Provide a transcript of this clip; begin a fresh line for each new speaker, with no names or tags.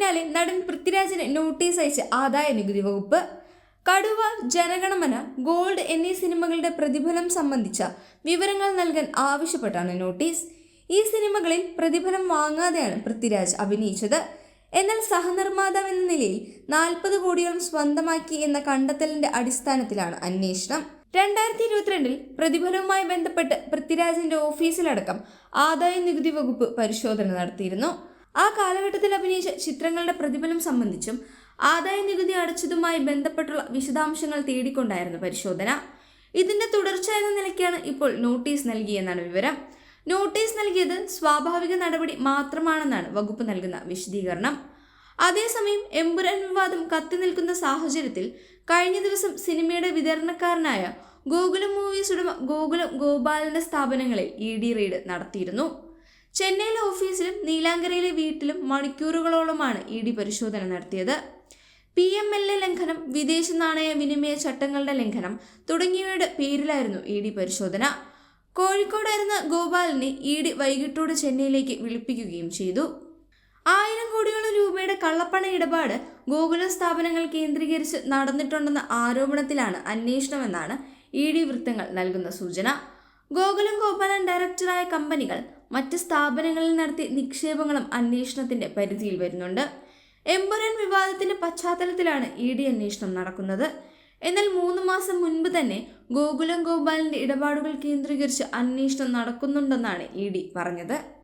പിന്നാലെ നടൻ പൃഥ്വിരാജിന് നോട്ടീസ് അയച്ച് ആദായ നികുതി വകുപ്പ്. കടുവ ജനഗണമന ഗോൾഡ് എന്നീ സിനിമകളുടെ പ്രതിഫലം സംബന്ധിച്ച വിവരങ്ങൾ നൽകാൻ ആവശ്യപ്പെട്ടാണ് നോട്ടീസ്. ഈ സിനിമകളിൽ പ്രതിഫലം വാങ്ങാതെയാണ് പൃഥ്വിരാജ് അഭിനയിച്ചത്. എന്നാൽ സഹനിർമ്മാതാവ് എന്ന നിലയിൽ നാൽപ്പത് കോടിയോളം സ്വന്തമാക്കി എന്ന കണ്ടെത്തലിന്റെ അടിസ്ഥാനത്തിലാണ് അന്വേഷണം. രണ്ടായിരത്തി ഇരുപത്തിരണ്ടിൽ പ്രതിഫലവുമായി ബന്ധപ്പെട്ട് പൃഥ്വിരാജിന്റെ ഓഫീസിലടക്കം ആദായ നികുതി വകുപ്പ് പരിശോധന നടത്തിയിരുന്നു. ആ കാലഘട്ടത്തിൽ അഭിനയിച്ച ചിത്രങ്ങളുടെ പ്രതിഫലം സംബന്ധിച്ചും ആദായ നികുതി അടച്ചതുമായി ബന്ധപ്പെട്ടുള്ള വിശദാംശങ്ങൾ തേടിക്കൊണ്ടായിരുന്നു പരിശോധന. ഇതിന്റെ തുടർച്ച എന്ന നിലയ്ക്കാണ് ഇപ്പോൾ നോട്ടീസ് നൽകിയെന്നാണ് വിവരം. നോട്ടീസ് നൽകിയത് സ്വാഭാവിക നടപടി മാത്രമാണെന്നാണ് വകുപ്പ് നൽകുന്ന വിശദീകരണം. അതേസമയം എമ്പുരാൻ വിവാദം കത്തി നിൽക്കുന്ന സാഹചര്യത്തിൽ കഴിഞ്ഞ ദിവസം സിനിമയുടെ വിതരണക്കാരനായ ഗോകുലം മൂവീസ് ഉടമ ഗോകുലം ഗോപാലന്റെ സ്ഥാപനങ്ങളിൽ ഇ ഡി റെയ്ഡ് നടത്തിയിരുന്നു. ചെന്നൈയിലെ ഓഫീസിലും നീലാങ്കരയിലെ വീട്ടിലും മണിക്കൂറുകളോളമാണ് ഇ ഡി പരിശോധന നടത്തിയത്. പി എം എൽ എ ലംഘനം വിദേശ നാണയ വിനിമയ ചട്ടങ്ങളുടെ ലംഘനം തുടങ്ങിയവയുടെ പേരിലായിരുന്നു ഇ ഡി പരിശോധന. കോഴിക്കോടായിരുന്ന ഗോപാലിനെ ഇ ഡി വൈകിട്ടോട് ചെന്നൈയിലേക്ക് വിളിപ്പിക്കുകയും ചെയ്തു. ആയിരം കോടിയോളം രൂപയുടെ കള്ളപ്പണ ഇടപാട് ഗോകുല സ്ഥാപനങ്ങൾ കേന്ദ്രീകരിച്ച് നടന്നിട്ടുണ്ടെന്ന ആരോപണത്തിലാണ് അന്വേഷണമെന്നാണ് ഇ ഡി വൃത്തങ്ങൾ നൽകുന്ന സൂചന. ഗോകുലം ഗോപാലൻ ഡയറക്ടറായ കമ്പനികൾ മറ്റ് സ്ഥാപനങ്ങളിൽ നടത്തിയ നിക്ഷേപങ്ങളും അന്വേഷണത്തിന്റെ പരിധിയിൽ വരുന്നുണ്ട്. എംബുരൻ വിവാദത്തിന്റെ പശ്ചാത്തലത്തിലാണ് ഇ ഡി അന്വേഷണം നടക്കുന്നത്. എന്നാൽ മൂന്ന് മാസം മുൻപ് തന്നെ ഗോകുലം ഗോപാലിന്റെ ഇടപാടുകൾ കേന്ദ്രീകരിച്ച് അന്വേഷണം നടക്കുന്നുണ്ടെന്നാണ് ഇ ഡി പറഞ്ഞത്.